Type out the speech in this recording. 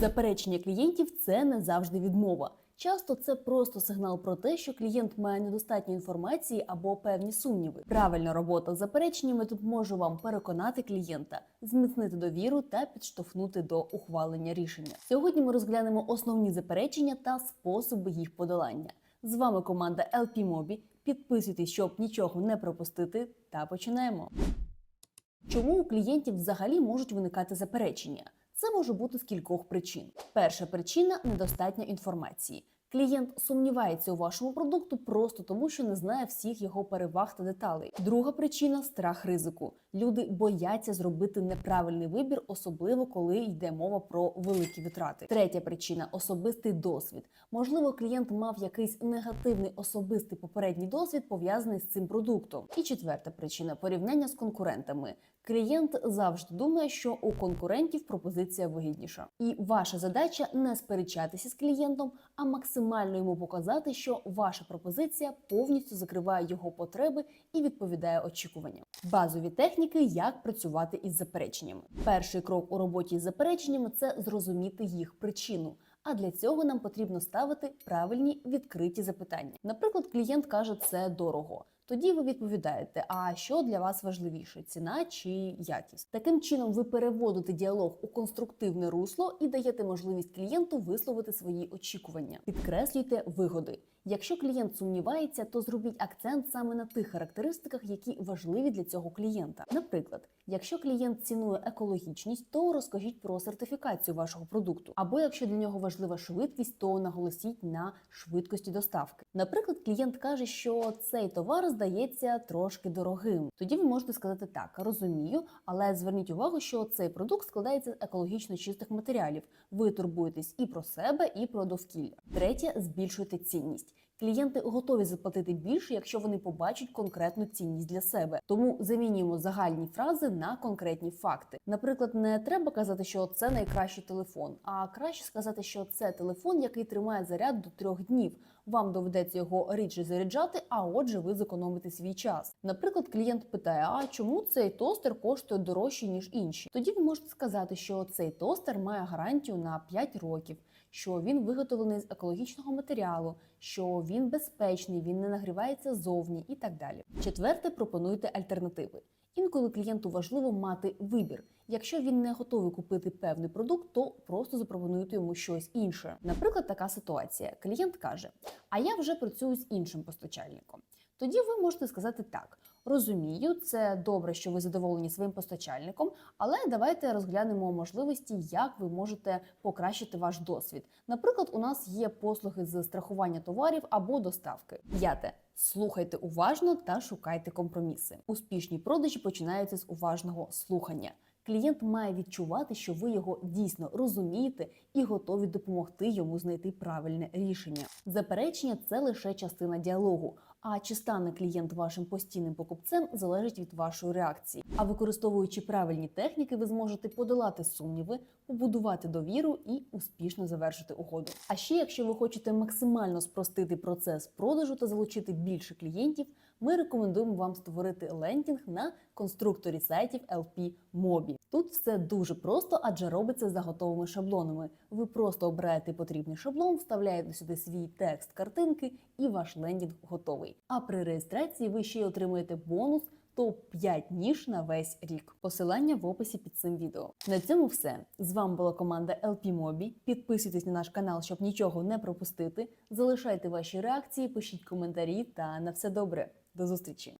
Заперечення клієнтів це не завжди відмова. Часто це просто сигнал про те, що клієнт має недостатньо інформації або певні сумніви. Правильна робота з запереченнями допоможе вам переконати клієнта, зміцнити довіру та підштовхнути до ухвалення рішення. Сьогодні ми розглянемо основні заперечення та способи їх подолання. З вами команда LP Mobi. Підписуйтесь, щоб нічого не пропустити, та починаємо. Чому у клієнтів взагалі можуть виникати заперечення? Це може бути з кількох причин. Перша причина недостатньо інформації. Клієнт сумнівається у вашому продукту просто тому, що не знає всіх його переваг та деталей. Друга причина страх ризику. Люди бояться зробити неправильний вибір, особливо коли йде мова про великі витрати. Третя причина особистий досвід. Можливо, клієнт мав якийсь негативний особистий попередній досвід пов'язаний з цим продуктом. І четверта причина порівняння з конкурентами. Клієнт завжди думає, що у конкурентів пропозиція вигідніша, і ваша задача не сперечатися з клієнтом, а максимально йому показати, що ваша пропозиція повністю закриває його потреби і відповідає очікуванням. Базові техніки, як працювати із запереченнями. Перший крок у роботі з запереченнями це зрозуміти їх причину. А для цього нам потрібно ставити правильні відкриті запитання. Наприклад, клієнт каже, це дорого. Тоді ви відповідаєте, а що для вас важливіше ціна чи якість. Таким чином, ви переводите діалог у конструктивне русло і даєте можливість клієнту висловити свої очікування. Підкреслюйте вигоди. Якщо клієнт сумнівається, то зробіть акцент саме на тих характеристиках, які важливі для цього клієнта. Наприклад, якщо клієнт цінує екологічність, то розкажіть про сертифікацію вашого продукту. Або якщо для нього важлива швидкість, то наголосіть на швидкості доставки. Наприклад, клієнт каже, що цей товар здається трошки дорогим. Тоді ви можете сказати так, розумію, але зверніть увагу, що цей продукт складається з екологічно чистих матеріалів. Ви турбуєтесь і про себе, і про довкілля. Третє збільшуйте цінність. Клієнти готові заплатити більше, якщо вони побачать конкретну цінність для себе. Тому замінюємо загальні фрази на конкретні факти. Наприклад, не треба казати, що це найкращий телефон, а краще сказати, що це телефон, який тримає заряд до трьох днів. Вам доведеться його рідше заряджати, а отже, ви зекономите свій час. Наприклад, клієнт питає: а чому цей тостер коштує дорожче ніж інші? Тоді ви можете сказати, що цей тостер має гарантію на 5 років, що він виготовлений з екологічного матеріалу, що він безпечний, він не нагрівається зовні і так далі. Четверте, пропонуйте альтернативи. Інколи клієнту важливо мати вибір. Якщо він не готовий купити певний продукт, то просто запропонуйте йому щось інше. Наприклад, така ситуація: клієнт каже: А я вже працюю з іншим постачальником. Тоді ви можете сказати так: розумію, це добре, що ви задоволені своїм постачальником, але давайте розглянемо можливості, як ви можете покращити ваш досвід. Наприклад, у нас є послуги з страхування товарів або доставки. П'яте. Слухайте уважно та шукайте компроміси. Успішні продажі починаються з уважного слухання. Клієнт має відчувати, що ви його дійсно розумієте і готові допомогти йому знайти правильне рішення. Заперечення це лише частина діалогу. А чи стане клієнт вашим постійним покупцем залежить від вашої реакції. А використовуючи правильні техніки, ви зможете подолати сумніви, побудувати довіру і успішно завершити угоду. А ще, якщо ви хочете максимально спростити процес продажу та залучити більше клієнтів, ми рекомендуємо вам створити лендінг на конструкторі сайтів LP Mobi. Тут все дуже просто, адже робиться за готовими шаблонами. Ви просто обираєте потрібний шаблон, вставляєте сюди свій текст картинки, і ваш лендінг готовий. А при реєстрації ви ще й отримуєте бонус. Топ-5 ніж на весь рік. Посилання в описі під цим відео. На цьому все. З вами була команда LP Mobi. Підписуйтесь на наш канал, щоб нічого не пропустити. Залишайте ваші реакції, пишіть коментарі та на все добре. До зустрічі!